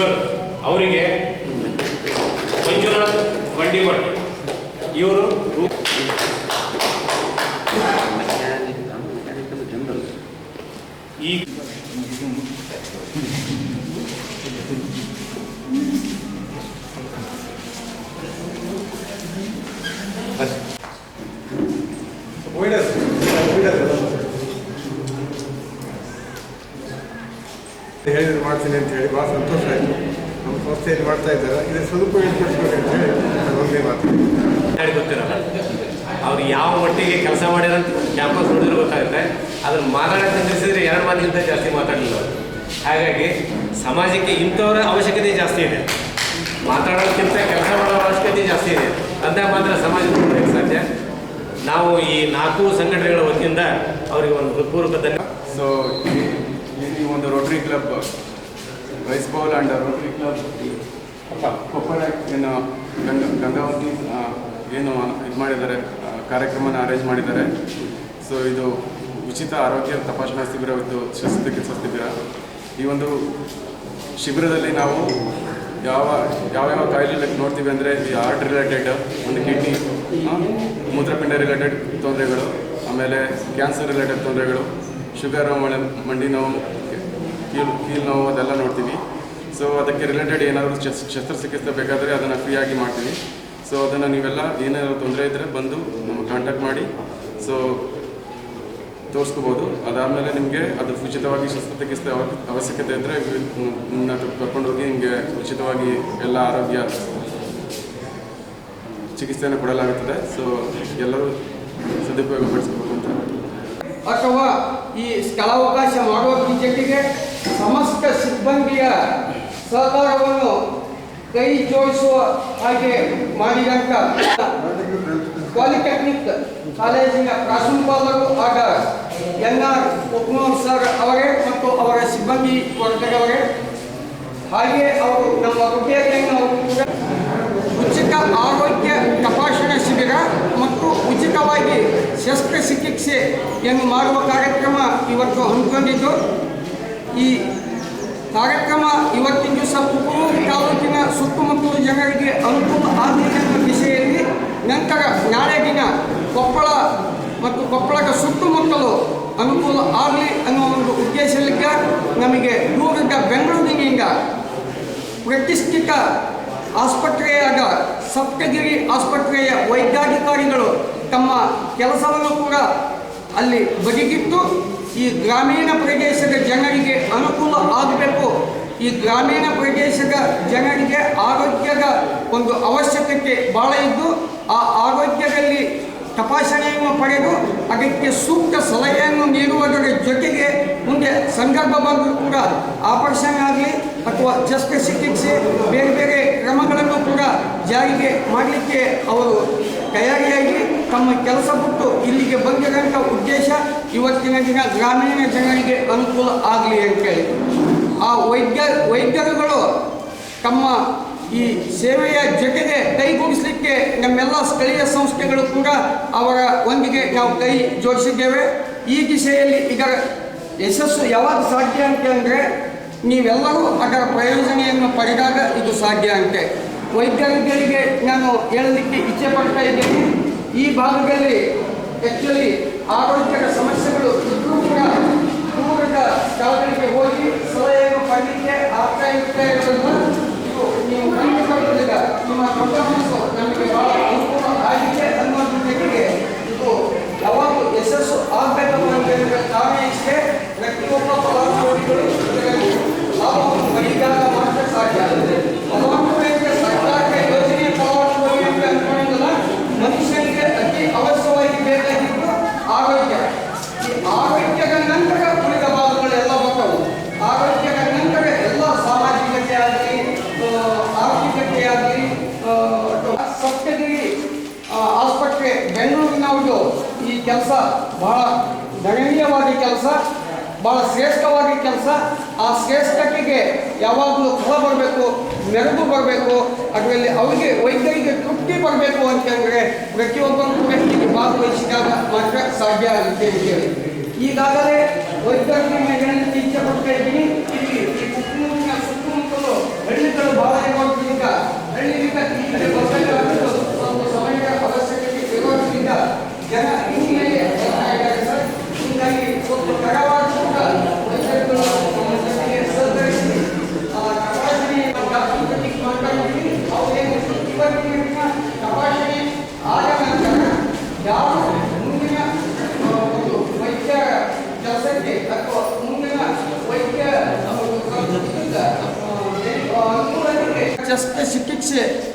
ಈಶ್ವರ್ ಅವರಿಗೆ ಮಂಜುನಾಥ್ ಬಂಡಿಮಠ್ ಇವರು ಈ ಹೇಳಿದ್ರು ಮಾಡ್ತೀನಿ ಅಂತ ಹೇಳಿ ಭಾಳ ಸಂತೋಷ ಆಯಿತು. ನಮ್ಮ ಸಂಸ್ಥೆಯಲ್ಲಿ ಮಾಡ್ತಾ ಇದ್ದಾರೆ. ಇದು ಸದುಪಯೋಗ ಅಂತ ಹೇಳಿ ನಾನು ಒಂದೇ ಮಾತು ಮಾತಾಡಿ ಗೊತ್ತಿರಲ್ಲ. ಅವ್ರು ಯಾವ ಮಟ್ಟಿಗೆ ಕೆಲಸ ಮಾಡಿರೋ ಕ್ಯಾಂಪಸ್ ನೋಡಿದ್ರೆ ಗೊತ್ತಾಗುತ್ತೆ ಅದನ್ನ ಮಾತಾಡಕ್ಕೆ ನಿಲ್ಲಿಸಿದ್ರೆ ಎರಡು ಮಾತಿಗಿಂತ ಜಾಸ್ತಿ ಮಾತಾಡಲಿಲ್ಲ ಅವರು. ಹಾಗಾಗಿ ಸಮಾಜಕ್ಕೆ ಇಂಥವರ ಅವಶ್ಯಕತೆ ಜಾಸ್ತಿ ಇದೆ. ಮಾತಾಡೋದಕ್ಕಿಂತ ಕೆಲಸ ಮಾಡೋ ಅವಶ್ಯಕತೆ ಜಾಸ್ತಿ ಇದೆ. ಅಂದಾಗ ಮಾತ್ರ ಸಮಾಜ ಸಾಧ್ಯ. ನಾವು ಈ ನಾಲ್ಕು ಸಂಘಟನೆಗಳ ವತಿಯಿಂದ ಅವರಿಗೆ ಒಂದು ಹೃತ್ಪೂರ್ವಕ ಸೊ ಈ ಒಂದು rotary club rice bowl and rotary club Koppal ಏನು ಗಂಗ ಗಂಗಾವತಿ ಏನು ಇದು ಮಾಡಿದ್ದಾರೆ ಕಾರ್ಯಕ್ರಮನ ಅರೇಂಜ್ ಮಾಡಿದ್ದಾರೆ. ಸೊ ಇದು ಉಚಿತ ಆರೋಗ್ಯ ತಪಾಸಣಾ ಶಿಬಿರ ಮತ್ತು ಶಸ್ತ್ರಚಿಕಿತ್ಸಾ ಶಿಬಿರ ಈ ಒಂದು ಶಿಬಿರದಲ್ಲಿ ನಾವು ಯಾವ ಯಾವ್ಯಾವ ಕಾಯಿಲೆ ನೋಡ್ತೀವಿ ಅಂದರೆ ಈ ಹಾರ್ಟ್ ರಿಲೇಟೆಡ್ ಒಂದು ಕಿಡ್ನಿ ಮೂತ್ರಪಿಂಡ ರಿಲೇಟೆಡ್ ತೊಂದರೆಗಳು ಆಮೇಲೆ ಕ್ಯಾನ್ಸರ್ ರಿಲೇಟೆಡ್ ತೊಂದರೆಗಳು ಶುಗರ್ ಮಳೆ ಮಂಡಿ ನೋವು ಕೀಲು ಕೀಲು ನೋವು ಅದೆಲ್ಲ ನೋಡ್ತೀವಿ. ಸೊ ಅದಕ್ಕೆ ರಿಲೇಟೆಡ್ ಏನಾದರೂ ಶಸ್, ಶಸ್ತ್ರಚಿಕಿತ್ಸೆ ಬೇಕಾದರೆ ಅದನ್ನು ಫ್ರೀಯಾಗಿ ಮಾಡ್ತೀವಿ. ಸೊ ಅದನ್ನು ನೀವೆಲ್ಲ ಏನಾದರೂ ತೊಂದರೆ ಇದ್ದರೆ ಬಂದು ನಮಗೆ ಕಾಂಟ್ಯಾಕ್ಟ್ ಮಾಡಿ. ಸೊ ತೋರಿಸ್ಕೋಬೋದು. ಅದಾದಮೇಲೆ ನಿಮಗೆ ಅದು ಉಚಿತವಾಗಿ ಶಸ್ತ್ರಚಿಕಿತ್ಸೆ ಅವ- ಅವಶ್ಯಕತೆ ಇದ್ದರೆ ಕರ್ಕೊಂಡೋಗಿ ನಿಮಗೆ ಉಚಿತವಾಗಿ ಎಲ್ಲ ಆರೋಗ್ಯ ಚಿಕಿತ್ಸೆಯನ್ನು ಕೊಡಲಾಗುತ್ತದೆ. ಸೊ ಎಲ್ಲರೂ ಸದುಪಯೋಗ ಪಡಿಸ್ಕೋಬೇಕು ಅಂತ. ಅಥವಾ ಈ ಸ್ಥಳಾವಕಾಶ ಮಾಡುವ ಜೊತೆಗೆ ಸಮಸ್ತ ಸಿಬ್ಬಂದಿಯ ಸಹಕಾರವನ್ನು ಕೈ ಜೋಡಿಸುವ ಹಾಗೆ ಮಾಡಿದಂಥ ಪಾಲಿಟೆಕ್ನಿಕ್ ಕಾಲೇಜಿನ ಪ್ರಾಂಶುಪಾಲರು ಆಗ ಎನ್ ಆರ್ ಉಪಮೋಹನ್ ಸರ್ ಅವರೇ ಮತ್ತು ಅವರ ಸಿಬ್ಬಂದಿ ವರ್ಗದವರೇ ಹಾಗೆ ಅವರು ನಮ್ಮ ಕೂಡ ಉಚಿತ ಆರೋಗ್ಯ ತಪಾಸಣಾ ಶಿಬಿರ ಮತ್ತು ಉಚಿತವಾಗಿ ಶಸ್ತ್ರಚಿಕಿತ್ಸೆಯನ್ನು ಮಾಡುವ ಕಾರ್ಯಕ್ರಮ ಇವತ್ತು ಹಮ್ಮಿಕೊಂಡಿದ್ದು. ಈ ಕಾರ್ಯಕ್ರಮ ಇವತ್ತಿನ ದಿವಸ ಪುತ್ತೂರು ತಾಲೂಕಿನ ಸುತ್ತಮುತ್ತಲು ಜನರಿಗೆ ಅನುಕೂಲ ಆಗಲಿ ಎಂಬ ದಿಶೆಯಲ್ಲಿ ನಂತರ ನಾಳೆ ದಿನ ಕೊಪ್ಪಳ ಮತ್ತು ಕೊಪ್ಪಳದ ಸುತ್ತಮುತ್ತಲು ಅನುಕೂಲ ಆಗಲಿ ಅನ್ನೋ ಒಂದು ಉದ್ದೇಶಲಿಕ್ಕೆ ನಮಗೆ ದೂರದ ಬೆಂಗಳೂರಿನಿಂದ ಪ್ರತಿಷ್ಠಿತ ಆಸ್ಪತ್ರೆಯಾದ ಸಪ್ತಗಿರಿ ಆಸ್ಪತ್ರೆಯ ವೈದ್ಯಾಧಿಕಾರಿಗಳು ತಮ್ಮ ಕೆಲಸವನ್ನು ಕೂಡ ಅಲ್ಲಿ ಬದಿಗಿಟ್ಟು ಈ ಗ್ರಾಮೀಣ ಪ್ರದೇಶದ ಜನರಿಗೆ ಅನುಕೂಲ ಆಗಬೇಕು. ಈ ಗ್ರಾಮೀಣ ಪ್ರದೇಶದ ಜನರಿಗೆ ಆರೋಗ್ಯದ ಒಂದು ಅವಶ್ಯಕತೆ ಭಾಳ ಇದ್ದು, ಆ ಆರೋಗ್ಯದಲ್ಲಿ ತಪಾಸಣೆಯನ್ನು ಪಡೆದು ಅದಕ್ಕೆ ಸೂಕ್ತ ಸಲಹೆಯನ್ನು ನೀಡುವುದರ ಜೊತೆಗೆ ಮುಂದೆ ಸಂದರ್ಭ ಬಂದರೂ ಕೂಡ ಆಪರೇಷನ್ ಆಗಲಿ ಅಥವಾ ಚಿಕಿತ್ಸೆ, ಬೇರೆ ಬೇರೆ ಕ್ರಮಗಳನ್ನು ಕೂಡ ಜಾರಿಗೆ ಮಾಡಲಿಕ್ಕೆ ಅವರು ತಯಾರಿಯಾಗಿ ತಮ್ಮ ಕೆಲಸ ಬಿಟ್ಟು ಇಲ್ಲಿಗೆ ಬಂದಿರೋಂಥ ಇವತ್ತಿನ ದಿನ ಗ್ರಾಮೀಣ ಜನರಿಗೆ ಅನುಕೂಲ ಆಗಲಿ ಅಂತೇಳಿ ಆ ವೈದ್ಯ, ವೈದ್ಯರುಗಳು ತಮ್ಮ ಈ ಸೇವೆಯ ಜೊತೆಗೆ ಕೈಗೂಡಿಸಲಿಕ್ಕೆ ನಮ್ಮೆಲ್ಲ ಸ್ಥಳೀಯ ಸಂಸ್ಥೆಗಳು ಕೂಡ ಅವರ ಒಂದಿಗೆ ನಾವು ಕೈ ಜೋಡಿಸಿದ್ದೇವೆ. ಈ ದಿಸೆಯಲ್ಲಿ ಇದರ ಯಶಸ್ಸು ಯಾವಾಗ ಸಾಧ್ಯ ಅಂತ ಅಂದರೆ, ನೀವೆಲ್ಲರೂ ಅದರ ಪ್ರಯೋಜನೆಯನ್ನು ಪಡೆದಾಗ ಇದು ಸಾಧ್ಯ ಅಂತೆ. ವೈದ್ಯರುಗಳಿಗೆ ನಾನು ಹೇಳಲಿಕ್ಕೆ ಇಚ್ಛೆ ಪಡ್ತಾ ಇದ್ದೇನೆ. ಈ ಭಾಗದಲ್ಲಿ ಆ್ಯಕ್ಚುಲಿ ಆರೋಗ್ಯದ ಸಮಸ್ಯೆಗಳು ಇದ್ರೂ ಕೂಡ ದೂರದ ಸ್ಥಳಗಳಿಗೆ ಹೋಗಿ ಸಲಹೆಯನ್ನು ಪಡೆಯಲಿಕ್ಕೆ ಆಗ್ತಾ ಇರ್ತಾ ಇರೋದನ್ನು ನೀವು ಕಂಡುಕೊಳ್ಳುವುದಿಲ್ಲ ನಿಮ್ಮ ಕೆಲಸ, ಬಹಳ ಗಣನೀಯವಾದ ಕೆಲಸ, ಬಹಳ ಶ್ರೇಷ್ಠವಾಗಿ ಕೆಲಸ. ಆ ಶ್ರೇಷ್ಠತೆಗೆ ಯಾವಾಗಲೂ ಫಲ ಬರಬೇಕು ನೆರವು ಬರಬೇಕು, ಅದರಲ್ಲಿ ಅವರಿಗೆ ವೈದ್ಯರಿಗೆ ತೃಪ್ತಿ ಬರಬೇಕು ಅಂತಂದರೆ ಪ್ರತಿಯೊಬ್ಬರು ವ್ಯಕ್ತಿಗೆ ಭಾಗವಹಿಸಿದಾಗ ಮಾತ್ರ ಸಾಧ್ಯ ಆಗುತ್ತೆ ಅಂತೇಳಿ ಈಗಾಗಲೇ ವೈದ್ಯರ ಮೆಗಣಿ ಇಚ್ಛೆ ಪಡ್ತಾ ಇದ್ದೀನಿ. ಇಲ್ಲಿ ಈ ಸುತ್ತಮುತ್ತಲು ಹಳ್ಳಿಗಳು ಬಹಳ ಇರೋದ್ರಿಂದ ಹಳ್ಳಿಯಿಂದ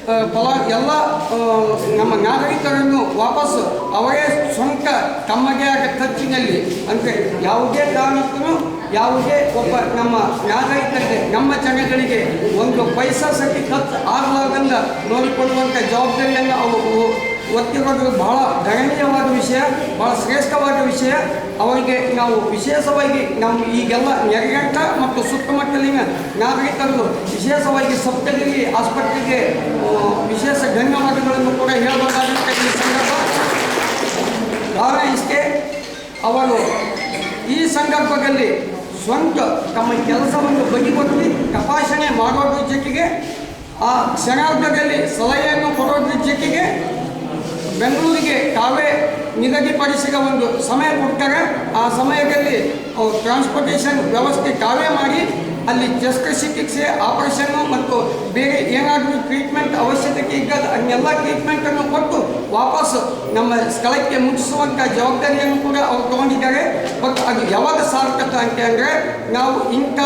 ಫಲ ಎಲ್ಲ ನಮ್ಮ ನಾಗರಿಕರನ್ನು ವಾಪಸ್ ಅವರೇ ಸ್ವಂತ ತಮ್ಮದೇ ಆದ ಖರ್ಚಿನಲ್ಲಿ. ಅಂದರೆ ಯಾವುದೇ ಕಾರಣಕ್ಕೂ ಯಾವುದೇ ಒಬ್ಬ ನಮ್ಮ ನಾಗರಿಕರಿಗೆ, ನಮ್ಮ ಜನಗಳಿಗೆ ಒಂದು ಪೈಸಾ ಸತಿ ಖರ್ಚು ಆಗಲಾರ್ದಂಗ ನೋಡಿಕೊಳ್ಳುವಂಥ ಜವಾಬ್ದಾರಿಯನ್ನು ಅವರು ಒತ್ತಿರೋದು ಬಹಳ ಗಣನೀಯವಾದ ವಿಷಯ, ಬಹಳ ಶ್ರೇಷ್ಠವಾದ ವಿಷಯ. ಅವರಿಗೆ ನಾವು ವಿಶೇಷವಾಗಿ ನಮ್ಮ ಈಗೆಲ್ಲ ನೆರೆಗಂಟ ಮತ್ತು ಸುತ್ತಮುತ್ತಲಿನ ನಾಗರಿಕರು ವಿಶೇಷವಾಗಿ ಸಪ್ತಗಿರಿ ಆಸ್ಪತ್ರೆಗೆ ವಿಶೇಷ ಧನ್ಯವಾದಗಳನ್ನು ಕೂಡ ಹೇಳಬೇಕಾದಂಥ ಈ ಸಂದರ್ಭ. ಕಾರಣ ಇಷ್ಟೇ, ಅವರು ಈ ಸಂದರ್ಭದಲ್ಲಿ ಸ್ವಂತ ತಮ್ಮ ಕೆಲಸವನ್ನು ಬದಿಗೊತ್ತಿ ತಪಾಸಣೆ ಮಾಡೋದ್ರ ಜೊತೆಗೆ ಆ ಕ್ಷಣಾರ್ಧದಲ್ಲಿ ಸಲಹೆಯನ್ನು ಕೊಡೋದ್ರ ಜೊತೆಗೆ ಬೆಂಗಳೂರಿಗೆ ತಾವೇ ನಿಗದಿಪಡಿಸಿದ ಒಂದು ಸಮಯ ಕೊಡ್ತಾರೆ ಆ ಸಮಯದಲ್ಲಿ ಟ್ರಾನ್ಸ್ಪೋರ್ಟೇಷನ್ ವ್ಯವಸ್ಥೆ ತಾವೇ ಮಾಡಿ ಅಲ್ಲಿ ಶಸ್ತ್ರಚಿಕಿತ್ಸೆ ಆಪರೇಷನ್ನು ಮತ್ತು ಬೇರೆ ಏನಾದರೂ ಟ್ರೀಟ್ಮೆಂಟ್ ಅವಶ್ಯಕತೆ ಇದ್ದಾಗ ಅದನ್ನೆಲ್ಲ ಟ್ರೀಟ್ಮೆಂಟನ್ನು ಕೊಟ್ಟು ವಾಪಸ್ ನಮ್ಮ ಸ್ಥಳಕ್ಕೆ ಮುಟ್ಟಿಸುವಂಥ ಜವಾಬ್ದಾರಿಯನ್ನು ಕೂಡ ಅವ್ರು ತಗೊಂಡಿದ್ದಾರೆ. ಬಟ್ ಅದು ಯಾವಾಗ ಸಾರ್ಥಕ ಅಂತ ಅಂದರೆ ನಾವು ಇಂಥ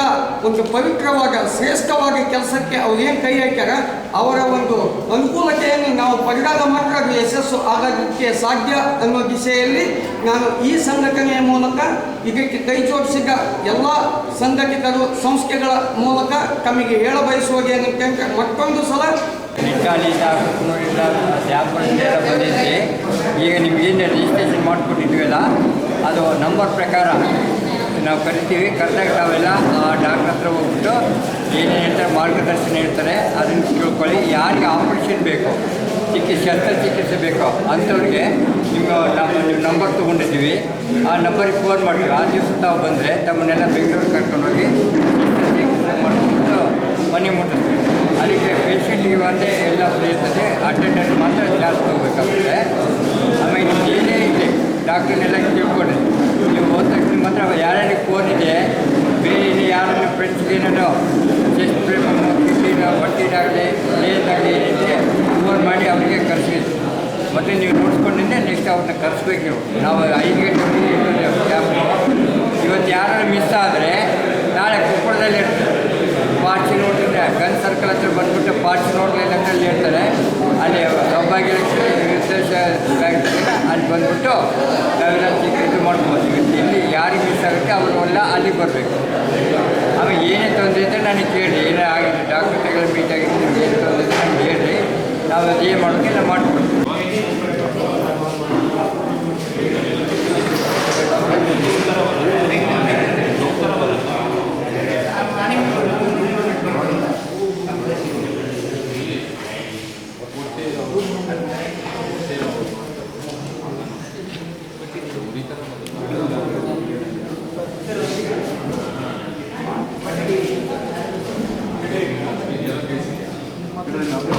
ಒಂದು ಪವಿತ್ರವಾದ, ಶ್ರೇಷ್ಠವಾದ ಕೆಲಸಕ್ಕೆ ಅವ್ರು ಏನು ಕೈ ಹಾಕ್ಯಾರ, ಅವರ ಒಂದು ಅನುಕೂಲತೆಯನ್ನು ನಾವು ಪಡೆದಾಗ ಮಾತ್ರ ಅದು ಯಶಸ್ಸು ಆಗೋದಕ್ಕೆ ಸಾಧ್ಯ ಅನ್ನೋ ದಿಶೆಯಲ್ಲಿ ನಾನು ಈ ಸಂಘಟನೆಯ ಮೂಲಕ ಇದಕ್ಕೆ ಕೈ ಎಲ್ಲ ಸಂಘಟಿತರು, ಸಂಸ್ಥೆಗಳ ಮೂಲಕ ತಮಗೆ ಹೇಳ ಬಯಸುವುದೇನಂತಂದ್ರೆ ಮತ್ತೊಂದು ಸಲ. ನಿಟ್ಟಾಲಿಂದ ಕುಕ್ನೂರಿಂದ ಎಲ್ಲ ಬಂದಿದ್ದೆ. ಈಗ ನಿಮಗೇನು ರಿಜಿಸ್ಟ್ರೇಷನ್ ಮಾಡಿಕೊಟ್ಟಿದ್ವಲ್ಲ ಅದು ನಂಬರ್ ಪ್ರಕಾರ ನಾವು ಕರಿತೀವಿ. ಕರೆದಾಗ ಆ ಡಾಕ್ಟ್ರ್ ಹತ್ರ ಹೋಗ್ಬಿಟ್ಟು ಏನೇನು ಹೇಳ್ತಾರೆ ಮಾರ್ಗದರ್ಶನ ಹೇಳ್ತಾರೆ. ಅದನ್ನು ತಿಳ್ಕೊಳ್ಳಿ. ಯಾರಿಗೆ ಆಪರೇಷನ್ ಬೇಕು, ಚಿಕಿತ್ಸೆ, ಶಸ್ತ್ರಚಿಕಿತ್ಸೆ ಬೇಕೋ, ಅಂಥವ್ರಿಗೆ ನಿಮ್ಮ ನಂಬರ್ ತೊಗೊಂಡಿದ್ದೀವಿ. ಆ ನಂಬರಿಗೆ ಫೋನ್ ಮಾಡ್ತೀವಿ ಆ ದಿವಸ ತಾವು ಬಂದರೆ ತಮ್ಮನ್ನೆಲ್ಲ ಬೆಂಗಳೂರಿಗೆ ಕರ್ಕೊಂಡೋಗಿ ಮಾಡಿಬಿಟ್ಟು ಮನೆ ಮುಟ್ಟಿಸ್ತೀವಿ ಅದಕ್ಕೆ ಪೇಷಂಟ್ಗೆ ಒಂದೇ ಎಲ್ಲ ಇರ್ತದೆ ಅಟೆಂಡೆಂಟ್ ಮಾತ್ರ ಜಾಸ್ತಿ ಹೋಗ್ಬೇಕಾಗುತ್ತೆ. ಆಮೇಲೆ ಏನೇ ಇದೆ ಡಾಕ್ಟ್ರನ್ನೆಲ್ಲ ತಿಳ್ಕೊಳ್ಳಿ ನೀವು ಹೋದ ತಕ್ಷಣ ಮಾತ್ರ ಯಾರ್ಯಾರಿಗೆ ಫೋನ್ ಇದೆ, ಬೇರೆ ಯಾರನ್ನು ಫ್ರೆಂಡ್ಸ್ಗೆ ಏನಾದ್ರು ಚೆಸ್ಟ್ ಪ್ರೇಮ್ ಬಟ್ಟಿನಾಗಲಿ ಏನಾಗಲಿ ಏನಿದೆ ಫೋನ್ ಮಾಡಿ ಅವರಿಗೆ ಕರೆಸಿ ಮತ್ತು ನೀವು ನೋಡ್ಕೊಂಡಿದ್ದೆ ನೆಕ್ಸ್ಟ್ ಅವ್ರನ್ನ ಕರೆಸ್ಬೇಕು ನೀವು. ನಾವು ಐದು ಗಂಟೆ ಇವತ್ತು ಯಾರು ಮಿಸ್ ಆದರೆ ನಾಳೆ ಕೊಪ್ಪಳದಲ್ಲಿ ಪಾರ್ಟಿ ನೋಡಿದ್ರೆ ಗನ್ ಸರ್ಕಲ್ ಹತ್ರ ಬಂದ್ಬಿಟ್ಟು ಪಾರ್ಟಿ ನೋಡಲಿಲ್ಲ ಅಂತ ಅಲ್ಲಿ ಹೇಳ್ತಾರೆ ಅಲ್ಲಿ ಸೌಭಾಗ್ಯ ಅಲ್ಲಿ ಬಂದ್ಬಿಟ್ಟು ನಾವೆಲ್ಲ ಇದು ಮಾಡ್ಬೋದು. ಇವತ್ತು ಇಲ್ಲಿ ಯಾರಿಗೆ ಮಿಸ್ ಆಗುತ್ತೆ ಅವ್ರನ್ನೆಲ್ಲ ಅಲ್ಲಿಗೆ ಬರಬೇಕು. ಆಮೇಲೆ ಏನೇ ತೊಂದರೆ ಇದ್ದರೆ ನನಗೆ ಕೇಳಿ. ಏನೇ ಆಗಿದೆ ಡಾಕ್ಟರ್ ಮೀಟ್ ಆಗಿದ್ದು ನಿಮ್ಗೆ ಏನು ತೊಂದರೆ ಇದೆ ನನಗೆ ಹೇಳಿ ನಾವು ಅದು ಏನು ನಾವು Gracias.